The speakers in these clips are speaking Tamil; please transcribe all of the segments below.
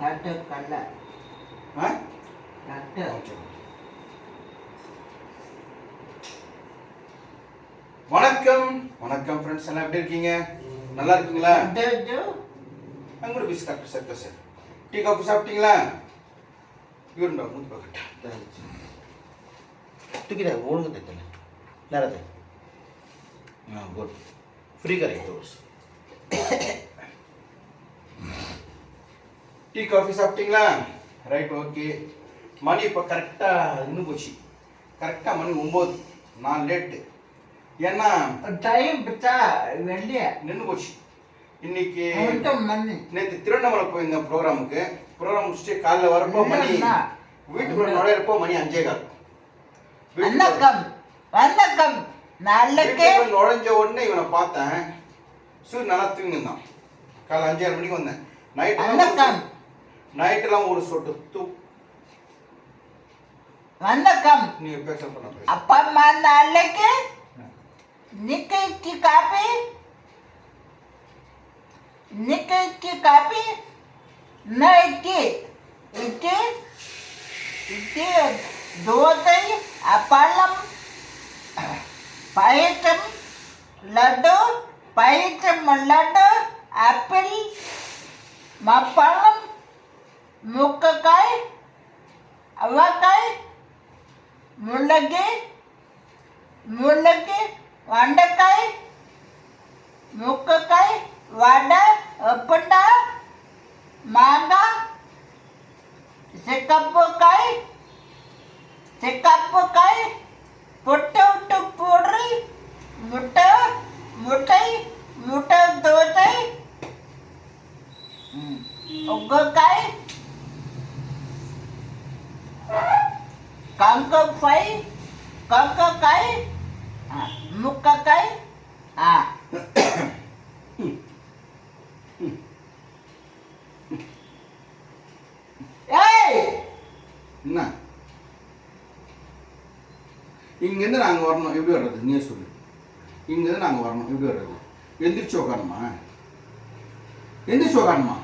லட்டு கடலை ஆ? லட்டு வணக்கம். வணக்கம் ஃப்ரெண்ட்ஸ் எல்லாம் எப்படி இருக்கீங்க? நல்லா இருக்கீங்களா? கூட பிஸ் doctor sir sir tea coffee சாப்பிட்டீங்களா? இவருண்டா மூந்து பார்க்கட்டா தூக்கிடா ஒழுங்கு தைத்தல நேரத்தை. ஆ குட் ஃப்ரீ கரெக்ட் தோஸ் டீ காஃபி சாப்பிட்டீங்களா? ரைட் ஓகே மணி இப்போ கரெக்டாக இன்னும் போச்சு. கரெக்டாக மணி ஒம்பது நான் லேட்டு ஏன்னா டைம் பிச்சா வெளிய நின்று போச்சு. இன்னைக்கு நேற்று திருவண்ணாமலை போயிருந்தேன் ப்ரோக்ராமுக்கு ப்ரோக்ராம் முடிச்சுட்டு காலைல வரப்போ மணி. வீட்டுக்குள்ள நுழையிறப்போ மணி அஞ்சே கால். வணக்கம். வணக்கம். நாளைக்கு வீட்டுக்குள்ள நுழைஞ்ச உடனே இவனை பார்த்தேன். சூர் நல்லா தூங்கிருந்தான் காலை அஞ்சாறு மணிக்கு வந்தேன். வணக்கம். நைட்டு நைட்டெல்லாம் ஒரு சொட்டு தூ. வணக்கம். நீ பேச அப்பா அம்மா நாளைக்கு நிக்கி காப்பி. நிக்கி காப்பி. நைட்டி இட்டி இட்டி தோசை அப்பளம் பயத்தம் லட்டு பயத்தம் லட்டு ஆப்பிள் மப்பளம் முக்கக்காய் அவ்வாக்காய் முள்ளங்கி முள்ளங்கி வண்டக்காய் முக்கக்காய் வடை எப்பண்டா மாங்காய் சிக்கப்புக்காய் சிக்கப்புக்காய் புட்டு விட்டு பூரி முட்டை முட்டை முட்டை தோசை உங்கக்காய் கங்கக்காய் முக்கக்காய் ஆ ஏய் என்ன இங்கேருந்து நாங்கள் வரணும் எப்படி வர்றது நீ சொல்லு இங்கேருந்து நாங்கள் வரணும் எப்படி வர்றது எந்திரிச்சு உட்காரணுமா எந்திரிச்சு உட்காரணுமா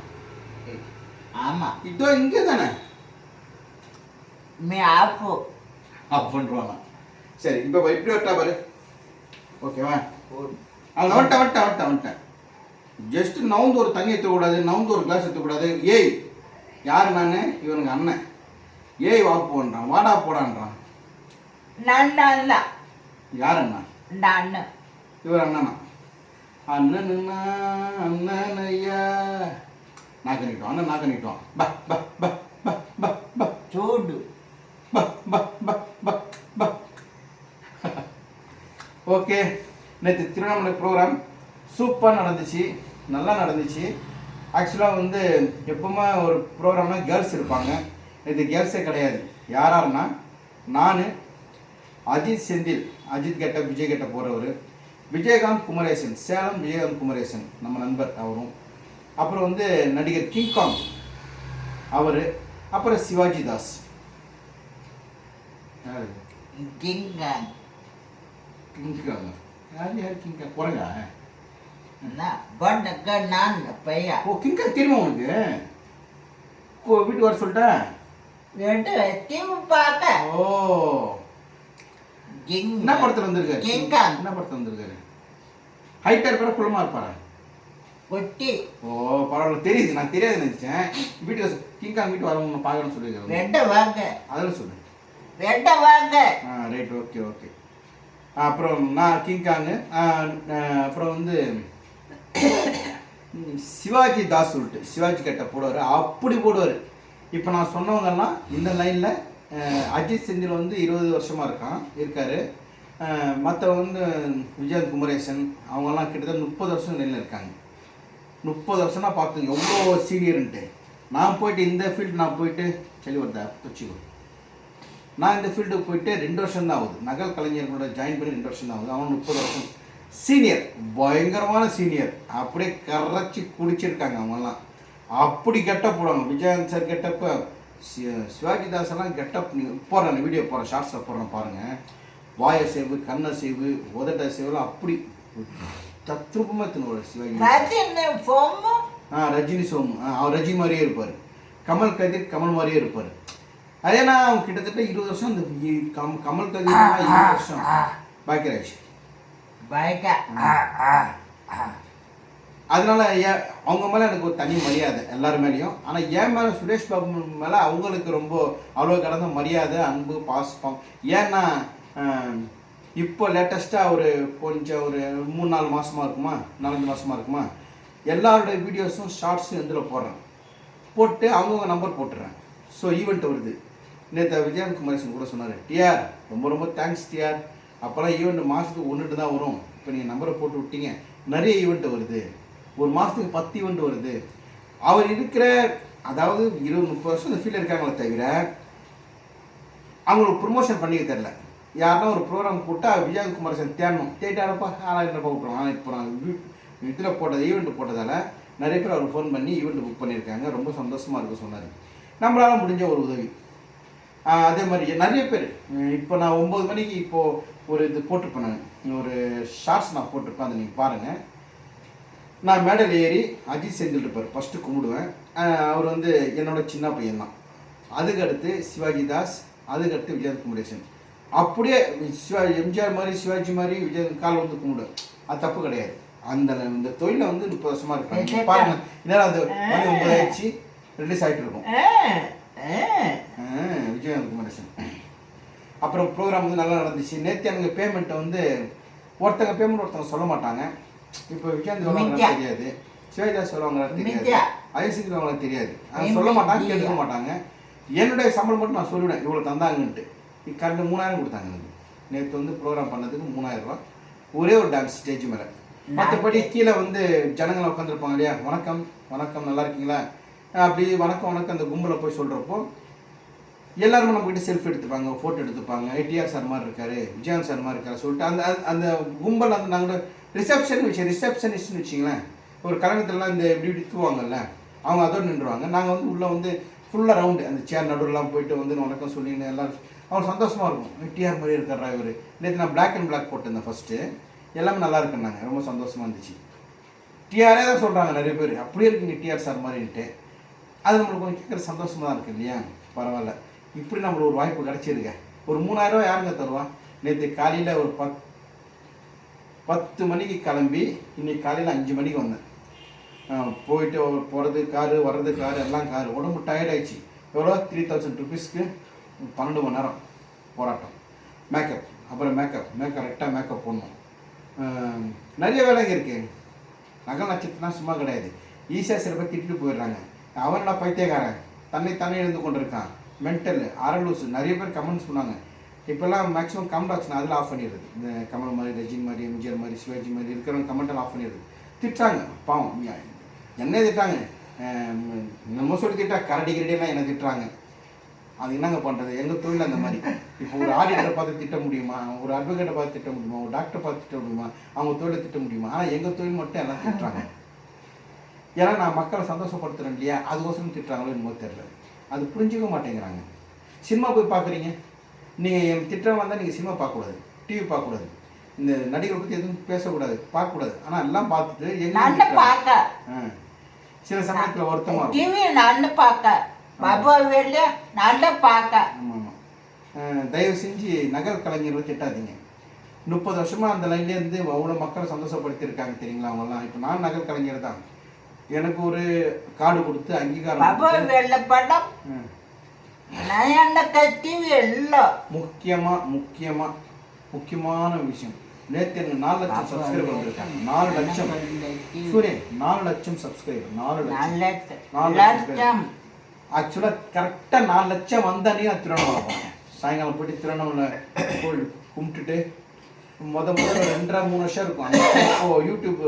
ஆமா இதோ இங்கே தானே మీ ఆపు அப்படின்றானா சரி இப்போ எப்படி வரட்டா பாரு ஓகேவா அவன் வந்துட்டேன் வந்துட்டேன் வந்துட்டேன் வந்துட்டேன் ஜஸ்ட் நவுந்து ஒரு தண்ணி எடுத்துக்கூடாது நவுந்து ஒரு கிளாஸ் எடுத்துக்கூடாது ஏய் யார் நான் இவனுக்கு அண்ணன் ஏய் வா போன்றான் வாடா போடான்றான் నన్ను అన్న யார் அண்ணா నన్ను இவர் அண்ணனா அண்ணனுண்ணா அண்ணன் ஐயா நாக்கு நீட்டோம் அண்ணன் நாக்கு நீட்டோம் ப ப ப ப ப ப చూడు ப ப ப ப ஓகே நேற்று திருவண்ணாமலை ப்ரோக்ராம் சூப்பராக நடந்துச்சு நல்லா நடந்துச்சு. ஆக்சுவலாக வந்து எப்பவுமே ஒரு ப்ரோக்ராம்னா கேர்ள்ஸ் இருப்பாங்க. நேற்று கேர்ள்ஸே கிடையாது. யாராருன்னா நான் அஜித் செந்தில் அஜித் கெட்ட விஜய் கெட்ட போகிறவர் விஜயகாந்த் குமரேசன் சேலம் விஜயகாந்த் குமரேசன் நம்ம நண்பர் அவரும். அப்புறம் வந்து நடிகர் கிங்காங் அவர் அப்புறம் சிவாஜி தாஸ். ಕಿಂಗ ಕಿಂಗ ಯಾರು ಯಾರು ಕಿಂಗ ಕೊರಗ பட் நான் ஓ கிங்க தெரியுமா உனக்கு? ஓ வர சொல்லிட்டேன் ரெண்டு தீவு பார்க்க. ஓ. கிங் என்ன படத்தில் வந்திருக்காரு? கிங்கா என்ன படத்தில் வந்திருக்காரு? ஹைட்டாக இருப்பாரா குளமாக இருப்பாரா? ஒட்டி. ஓ பரவாயில்ல. தெரியுது. நான் தெரியாது நினச்சேன். வீட்டுக்கு கிங்காங் வீட்டு வரவங்க பார்க்கணும்னு சொல்லியிருக்காரு ரெண்டு வாங்க. அதில் சொல்லு. ரெட்ட வாங்க. ஆ ரைட் ஓகே ஓகே அப்புறம் நான் கிங்காங்கு அப்புறம் வந்து சிவாஜி தாஸ் சொல்லிட்டு சிவாஜி கட்ட போடுவார் அப்படி போடுவார். இப்போ நான் சொன்னவங்கெல்லாம் இந்த லைனில் அஜித் செந்தில் வந்து இருபது வருஷமாக இருக்கான் இருக்கார். மற்ற வந்து விஜயன் குமரேசன் அவங்கெல்லாம் கிட்டத்தட்ட முப்பது வருஷம் நெல் இருக்காங்க. முப்பது வருஷம்னா பார்த்துங்க எவ்வளோ சீனியர்ன்ட்டு நான் போயிட்டு இந்த ஃபீல்டு நான் போயிட்டு சொல்லி வருதா? வச்சுக்கோ. நான் இந்த ஃபீல்டுக்கு போயிட்டு ரெண்டு வருஷம் தான் ஆகுது. நகல் கலைஞர்களோட ஜாயின் பண்ணி ரெண்டு வருஷம் தான் ஆகுது. அவன் முப்பது வருஷம். சீனியர் பயங்கரமான சீனியர் அப்படியே கரைச்சி குடிச்சிருக்காங்க அவங்கெல்லாம் அப்படி கெட்டப் போடுவாங்க. விஜயகாந்த் சார் கெட்டப்பு சிவாஜி தாசெல்லாம் கெட்டப் போடுறேன் வீடியோ போடுறேன் ஷார்ட்ஸில் போடுறேன் பாருங்கள் வாய சேவு கண்ணை சேவு உதட்ட சேவுலாம் அப்படி தத்ரூபமாக தின்னு சிவாஜி. ஆ ரஜினி சோமு. அவர் ரஜினி மாதிரியே இருப்பார். கமல் கதிர் கமல் மாதிரியே இருப்பார். அதே நான் அவங்க கிட்டத்தட்ட இருபது வருஷம் இந்த கம் கமல் கதிர் இருபது வருஷம். பாக்கியராஜ் பைக்க? அதனால ஏன் அவங்க மேலே எனக்கு ஒரு தனி மரியாதை எல்லார் மேலேயும். ஆனால் என் மேலே சுரேஷ் பாபு மேலே அவங்களுக்கு ரொம்ப அவ்வளோ கடந்த மரியாதை அன்பு பாசம். ஏன்னா இப்போ லேட்டஸ்ட்டாக ஒரு கொஞ்சம் ஒரு மூணு நாலு மாசமா இருக்குமா? நாலஞ்சு மாசமா இருக்குமா? எல்லாருடைய வீடியோஸும் ஷார்ட்ஸும் இதில் போடுறேன் போட்டு அவங்கவுங்க நம்பர் போட்டுறேன் ஸோ ஈவெண்ட் வருது. நேற்று விஜயன் குமாரேசன் கூட சொன்னார் டிஆர் ரொம்ப ரொம்ப தேங்க்ஸ் டிஆர். அப்போல்லாம் ஈவெண்ட் மாதத்துக்கு ஒன்றுட்டு தான் வரும். இப்போ நீங்கள் நம்பரை போட்டு விட்டீங்க. நிறைய ஈவெண்ட் வருது. ஒரு மாதத்துக்கு பத்து ஈவெண்ட் வருது. அவர் இருக்கிற அதாவது இருபது முப்பது வருஷம் இந்த ஃபீல்டில் இருக்காங்களே தவிர அவங்களுக்கு ப்ரொமோஷன் பண்ணிக்க தெரில யாருன்னா ஒரு ப்ரோக்ராம் போட்டால் விஜயன் குமாரேசன் தேடணும். தேட்டாரப்பா ஆனால் என்னப்பா விட்ருவோம் ஆனால் இப்போ நான் இதில் போட்டது ஈவெண்ட் போட்டதால் நிறைய பேர் அவர் ஃபோன் பண்ணி ஈவெண்ட் புக் பண்ணியிருக்காங்க. ரொம்ப சந்தோஷமாக இருக்க சொன்னார். நம்மளால் முடிஞ்ச ஒரு உதவி. அதே மாதிரி நிறைய பேர். இப்போ நான் ஒம்பது மணிக்கு இப்போது ஒரு இது போட்டிருப்பேன் ஒரு ஷார்ட்ஸ் நான் போட்டிருப்பேன் அதை நீங்கள் பாருங்கள் நான் மேடையில் ஏறி அஜித் செந்தில் இருப்பார். ஃபஸ்ட்டு கும்பிடுவேன். அவர் வந்து என்னோட சின்ன பையன் தான். அதுக்கு அடுத்து சிவாஜி தாஸ் அதுக்கு அடுத்து விஜய் குமரேசன் அப்படியே சிவா எம்ஜிஆர் மாதிரி சிவாஜி மாதிரி விஜய் கால் வந்து கும்பிடுவேன். அது தப்பு கிடையாது. அந்த இந்த தொழிலை வந்து முப்பது வருஷமா இருக்காங்க. பாருங்க. என்னடா அது மணி ஒன்பது ஆயிடுச்சு ரிலீஸ் ஆகிட்டு இருக்கும் விஜயகாந்த் குமரேசன் அப்புறம் ப்ரோக்ராம் வந்து நல்லா நடந்துச்சு. நேற்று எனக்கு பேமெண்ட்டை வந்து ஒருத்தங்க பேமெண்ட் ஒருத்தங்க சொல்ல மாட்டாங்க. இப்போ விஜயகாந்த் சொல்லுவாங்க. தெரியாது. சிவதாஸ் சொல்லுவாங்க தெரியாது. ஐசிக்கு சொல்லுவாங்க தெரியாது. அது சொல்ல மாட்டாங்க கேட்க மாட்டாங்க. என்னுடைய சம்பளம் மட்டும் நான் சொல்லிவிடுவேன். இவ்வளோ தந்தாங்கன்ட்டு. கரெக்டாக மூணாயிரம் கொடுத்தாங்க எனக்கு. நேற்று வந்து ப்ரோக்ராம் பண்ணதுக்கு மூணாயிரம் ரூபா ஒரே ஒரு டான்ஸ் ஸ்டேஜ் மேலே. மற்றபடி கீழே வந்து ஜனங்களை உட்காந்துருப்பாங்க இல்லையா? வணக்கம். வணக்கம். நல்லா இருக்கீங்களா? அப்படி வணக்கம் வணக்கம் அந்த கும்பலை போய் சொல்கிறப்போ எல்லாருமே நம்ம கிட்ட செல்ஃபி எடுத்துப்பாங்க. ஃபோட்டோ எடுத்துப்பாங்க ஐடிஆர் சார் மாதிரி இருக்காரு விஜயான் சார் மாதிரி இருக்காரு சொல்லிட்டு அந்த அந்த- கும்பல் அந்த நாங்கள் ரிசப்ஷன் வச்சு ரிசப்ஷனிஸ்ட்னு வச்சிங்களேன் ஒரு கல்யாணத்துலலாம் இந்த இப்படி இப்படி தூவாங்கல்ல அவங்க அதோடு நின்றுவாங்க. நாங்கள் வந்து உள்ளே வந்து ஃபுல்லாக ரவுண்டு அந்த சேர் நடுவுலாம் போயிட்டு வந்து வணக்கம் சொல்லின்னு எல்லாரும் அவங்க சந்தோஷமாக இருக்கும். டிஆர் மாதிரி இருக்காரா இவர்? நேற்று நான் பிளாக் அண்ட் பிளாக் போட்டிருந்தேன் ஃபஸ்ட்டு எல்லாமே நல்லா இருக்குன்னாங்க. ரொம்ப சந்தோஷமாக இருந்துச்சு. டிஆரே தான் சொல்கிறாங்க நிறைய பேர். அப்படியே இருக்குங்க டிஆர் சார் மாதிரின்ட்டு. அது நம்மளுக்கு கொஞ்சம் கேட்குற சந்தோஷமாக தான் இருக்குது இல்லையா? பரவாயில்ல. இப்படி நம்மளுக்கு ஒரு வாய்ப்பு கிடச்சிருக்க ஒரு மூணாயிரம் ரூபாய் யாருங்க தருவா? நேற்று காலையில் ஒரு பத் பத்து மணிக்கு கிளம்பி இன்னைக்கு காலையில் அஞ்சு மணிக்கு வந்தேன். போயிட்டு போகிறது காரு வர்றது காரு எல்லாம் காரு. உடம்பு tired எவ்வளோ? த்ரீ தௌசண்ட் ருபீஸ்க்கு பன்னெண்டு மணி நேரம் போராட்டம். மேக்கப் அப்புறம் மேக்கப் மேக்கப் கரெக்டாக மேக்கப் போடணும். நிறைய வேலைங்க இருக்கு. நகல் நட்சத்திரம்லாம் சும்மா கிடையாது. ஈஸியாக சில பேர் திட்டிட்டு போயிடுறாங்க. அவனடா பைத்தியக்காரன்? தன்னை தானே எழுந்து கொண்டிருக்கான். மென்டல் அரலூஸ் நிறைய பேர் கமெண்ட்ஸ் பண்ணாங்க இப்போல்லாம் மேக்ஸிமம் கமெண்ட் ஆச்சுனா அதில் ஆஃப் பண்ணிடுறது. இந்த கமல் மாதிரி ரஜினி மாதிரி எம்ஜிஆர் மாதிரி சிவாஜி மாதிரி இருக்கிறவங்க கமெண்டெல்லாம் ஆஃப் பண்ணிடுறது. திட்டுறாங்க. பாவம். என்ன திட்டாங்க? நம்ம சொல்லி திட்டா கரடி கிரடியெல்லாம் என்ன திட்டுறாங்க. அது என்னங்க பண்ணுறது எங்கள் தொழில் அந்த மாதிரி? இப்போ ஒரு ஆடிட்டரை பார்த்து திட்ட முடியுமா? ஒரு அட்வொகேட்டை பார்த்து திட்ட முடியுமா? ஒரு டாக்டரை பார்த்து திட்ட முடியுமா? அவங்க தொழிலை திட்ட முடியுமா? ஆனால் எங்கள் தொழில் மட்டும் எல்லாம் திட்டுறாங்க. ஏன்னா நான் மக்களை சந்தோஷப்படுத்துறேன் இல்லையா? அதுக்கோசரம் திட்டுறாங்களோ என்னமோ தெரில அது புரிஞ்சுக்க மாட்டேங்கிறாங்க. சினிமா போய் பார்க்குறீங்க. நீங்கள் என் திட்டம் வந்தால் நீங்கள் சினிமா பார்க்கக்கூடாது. டிவி பார்க்கக்கூடாது. இந்த நடிகரை பற்றி எதுவும் பேசக்கூடாது பார்க்கக்கூடாது. ஆனால் எல்லாம் பார்த்துட்டு எங்க. சில சமயத்தில் வருத்தமாக டிவி நல்ல பார்க்க? நல்ல பார்க்க? தயவு செஞ்சு நகல் கலைஞர்களை திட்டாதீங்க. முப்பது வருஷமா அந்த லைன்லேயே இருந்து அவ்வளோ மக்களை சந்தோஷப்படுத்தியிருக்காங்க தெரியுங்களா அவங்கெல்லாம்? இப்போ நான் நகல் கலைஞர் தான். எனக்கு ஒரு கார்டு கொடுத்து அங்கீகாரம் படம் முக்கியமா முக்கியமா முக்கியமான விஷயம். நேற்று எனக்கு நாலு லட்சம் சப்ஸ்கிரைபர் வந்திருக்காங்க. நாலு லட்சம். சூரியன் நாலு லட்சம் சப்ஸ்கிரைபர் நாலு லட்சம். நாலு லட்சம். ஆக்சுவலாக கரெக்டாக நாலு லட்சம் வந்தானே நான் திருவண்ணாமலை போனேன். சாயங்காலம் போயிட்டு திருவண்ணாமலை கோயில் கும்பிட்டுட்டு முத முதல்ல ரெண்டரை மூணு வருஷம் இருக்கும். அந்த இப்போ யூடியூப்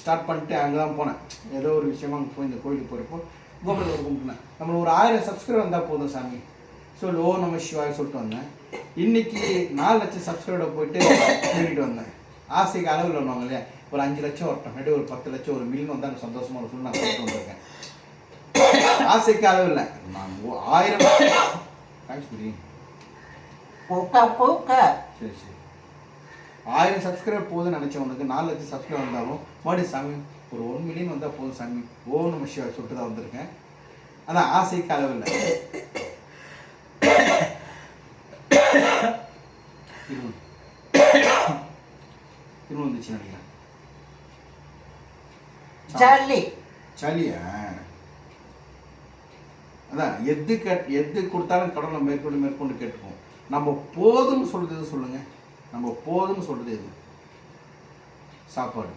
ஸ்டார்ட் பண்ணிட்டு அங்கே தான் போனேன். ஏதோ ஒரு விஷயமா அங்கே போய் இந்த கோயிலுக்கு போகிறப்போ கோபுரத்தில் கும்பிட்டுனேன். நம்ம ஒரு ஆயிரம் சப்ஸ்கிரைபர் வந்தால் போதும் சாமி. சொல்லி ஓ நம்ம சிவாய் சொல்லிட்டு வந்தேன். இன்னைக்கு நாலு லட்சம் சப்ஸ்கிரைபர் போயிட்டு சொல்லிட்டு வந்தேன். ஆசைக்கு அளவில் ஒன்றுவாங்க இல்லையா? ஒரு அஞ்சு லட்சம் வரட்டும். இல்லாட்டி ஒரு பத்து லட்சம் ஒரு மில்லியன் வந்தால் எனக்கு சந்தோஷமா இருக்கும் நான் சொல்லிட்டு வந்திருக்கேன். ஆசைக்கு அளவு இல்லை. நான் ஆயிரம். தேங்க்ஸ் சரி சரி. ஆயிரம் சப்ஸ்கிரைபர் போதும்னு நினச்சவனுக்கு நாலு லட்சம் சப்ஸ்கிரைபர் வந்தாலும் மறுபடியும் சாமி ஒரு ஒன் மில்லியன் வந்தால் போதும் சாமி. ஓ நம்ம சொல்லிட்டு தான் வந்திருக்கேன். அதான் ஆசைக்கு அளவு இல்லை. இருமல். வந்துச்சு நினைக்கிறேன். சளி. சளியா? அதான் எது கட் எது கொடுத்தாலும் கடவுளை மேற்கொண்டு மேற்கொண்டு கேட்டுப்போம் நம்ம போதும்னு சொல்றது எது சொல்லுங்க. நம்ம போதும்னு சொல்கிறது எது? சாப்பாடு.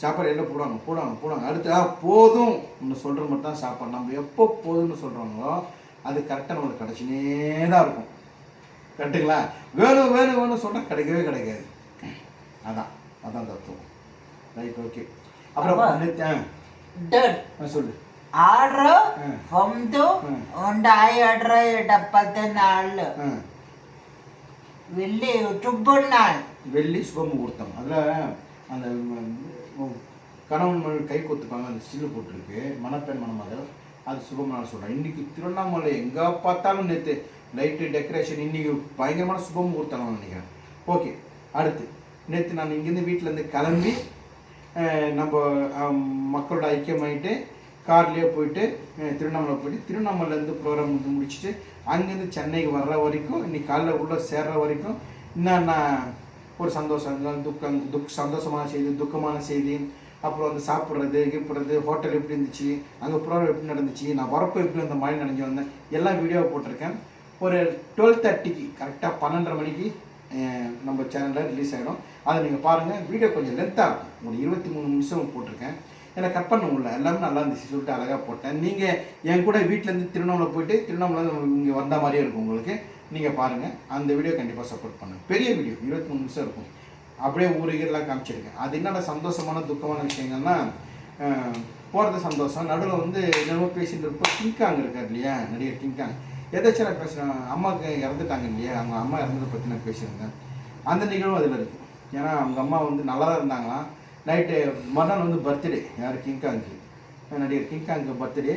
சாப்பாடு என்ன போடுவாங்க? போடுவாங்க போடுவாங்க. அடுத்து போதும் ஒன்று சொல்கிற மட்டும் தான் சாப்பாடு. நம்ம எப்போ போதும்னு சொல்கிறாங்களோ அது கரெக்டாக நம்மளுக்கு கிடச்சினே தான் இருக்கும். கரெக்டுங்களா வேணும் வேணும் வேணும் சொன்னால் கிடைக்கவே கிடைக்காது. அதான் அதான் தத்துவம். Right okay. அப்புறம் சொல்லு. ஆர்டர் ஃப்ரம் டு உண்டாய் ஆர்டர் டப்பத்தை நாள் வெள்ளி சுப்பன் வெள்ளி சுப முகூர்த்தம். அதில் அந்த கணவன் கை கொத்துப்பாங்க அந்த சில்லு போட்டிருக்கு மணப்பெண் மணமகள் அது சுபமான சொல்கிறேன் இன்றைக்கி திருவண்ணாமலை எங்கே பார்த்தாலும் நேற்று லைட்டு டெக்கரேஷன் இன்றைக்கி பயங்கரமான சுபம் கொடுத்தாங்க நினைக்கிறேன். ஓகே அடுத்து. நேற்று நான் இங்கேருந்து வீட்டிலேருந்து கிளம்பி நம்ம மக்களோட ஐக்கியமாயிட்டு கார்லேயே போயிட்டு திருவண்ணாமலை போயிட்டு திருவண்ணாமலைலேருந்து ப்ரோக்ராம் வந்து முடிச்சுட்டு அங்கேருந்து சென்னைக்கு வர்ற வரைக்கும் இன்னைக்கு காலைல உள்ளே சேர்ற வரைக்கும் என்னென்ன ஒரு சந்தோஷங்கள் துக்கம் துக் சந்தோஷமான செய்தி துக்கமான செய்தி அப்புறம் வந்து சாப்பிட்றது கிப்பிட்றது ஹோட்டல் எப்படி இருந்துச்சு அங்கே ப்ரோக்ராம் எப்படி நடந்துச்சு நான் வரப்போ எப்படி அந்த மழை நனைஞ்சு வந்தேன் எல்லாம் வீடியோவை போட்டிருக்கேன். ஒரு டுவெல் தேர்ட்டிக்கு கரெக்டாக பன்னெண்டரை மணிக்கு நம்ம சேனலில் ரிலீஸ் ஆகிடும் அதை நீங்கள் பாருங்கள் வீடியோ கொஞ்சம் லென்த்தாக இருக்கும். ஒரு இருபத்தி மூணு நிமிஷம் போட்டிருக்கேன். எனக்கு கட் பண்ண முடியல எல்லாமே நல்லா இருந்துச்சு. சொல்லிட்டு அழகாக போட்டேன். நீங்கள் என் கூட வீட்டிலேருந்து திருவண்ணாமலை போயிட்டு திருவண்ணாமலை இங்கே வந்த மாதிரியே இருக்கும் உங்களுக்கு. நீங்கள் பாருங்கள் அந்த வீடியோ கண்டிப்பாக சப்போர்ட் பண்ணுங்கள் பெரிய வீடியோ இருபத்தி மூணு நிமிஷம் இருக்கும். அப்படியே ஊருகெல்லாம் காமிச்சிருக்கேன் அது என்னடா சந்தோஷமான துக்கமான விஷயங்கள்னா போகிறது சந்தோஷம். நடுவில் வந்து என்னமோ பேசிட்டு இருப்போம். கிங்காங் இருக்கார் இல்லையா? நடிகர் கிங்காங் எதாச்சும் நான் பேசுகிறேன் அம்மாவுக்கு இறந்துட்டாங்க இல்லையா? அவங்க அம்மா இறந்ததை பற்றி நான் பேசியிருந்தேன். அந்த நிகழ்வும் அதில் இருக்குது ஏன்னா அவங்க அம்மா வந்து நல்லா தான் இருந்தாங்களாம். நைட்டு uh, மறுநாள் வந்து பர்த்டே யார்? கிங்காங்கு நடிகர் King Kong birthday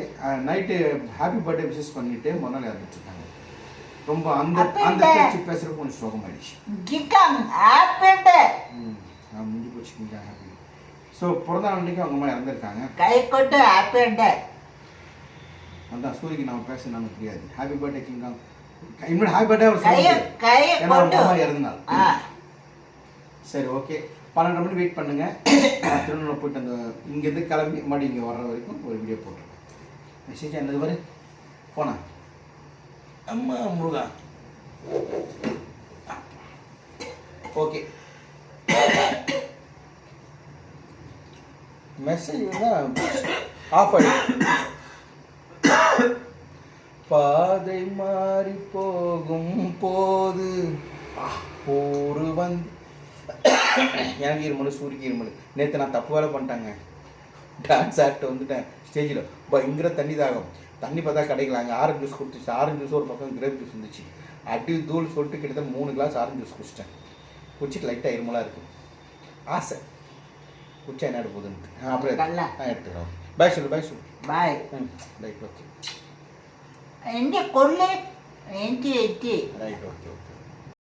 night happy birthday wishes பண்ணிட்டு மறுநாள் இறந்துட்டுருக்காங்க ரொம்ப அந்த அந்த பேச்சு பேசுகிறப்ப கொஞ்சம் சோகமாயிடுச்சு. கிங்காங் ஹாப்பி டே முடிஞ்சு போச்சு கிங்காங் ஹாப்பி ஸோ பிறந்த அன்னைக்கு அவங்க அம்மா இறந்துருக்காங்க. கை கொண்டு ஹாப்பி டே அதான் சூரியக்கு நம்ம பேச நமக்கு தெரியாது ஹாப்பி பர்த்டே கிங்காங் இன்னொரு ஹாப்பி பர்த்டே அவர் கை கை இறந்தாள் சரி ஓகே பன்னெண்டு மணி வெயிட் பண்ணுங்க. திருநெல்வேலி போயிட்டு அந்த இங்கேருந்து கிளம்பி மறுபடியும் இங்கே வர்ற வரைக்கும் ஒரு வீடியோ போட்டுருக்கேன். மெசேஜ் என்னது பாரு? போனா? அம்மா முருகா. ஓகே மெசேஜ் தான் ஆஃப் ஆகிடும் பாதை மாறி போகும் போது ஒரு வந்து எனக்கு இருமல் சூரிக்கு இருமல் நேற்று நான் தப்பு வேலை பண்ணிட்டாங்க. டான்ஸ் ஆக்ட் வந்துட்டேன். ஸ்டேஜில் பயங்கர தண்ணி தாகம். தண்ணி பார்த்தா கிடைக்கலாங்க ஆரஞ்சு ஜூஸ் கொடுத்துச்சு ஆரஞ்சு ஜூஸ் ஒரு பக்கம் கிரேப் ஜூஸ் இருந்துச்சு. அடி தூள் சொல்லிட்டு கிட்டத்தட்ட மூணு கிளாஸ் ஆரஞ்சு ஜூஸ் குடிச்சிட்டேன். குடிச்சிட்டு லைட்டாக இருமலாக இருக்குது ஆசை. குடிச்சா என்ன போகுதுன்ட்டு அப்புறம் எடுத்துக்கிறோம் பாய் சொல்லு பாய் சொல்லு. பாய் ம் ரைட் ஓகே എൻ്റെ കൊള്ളേ എനിക്ക് എത്തി ஓகே ഓക്കെ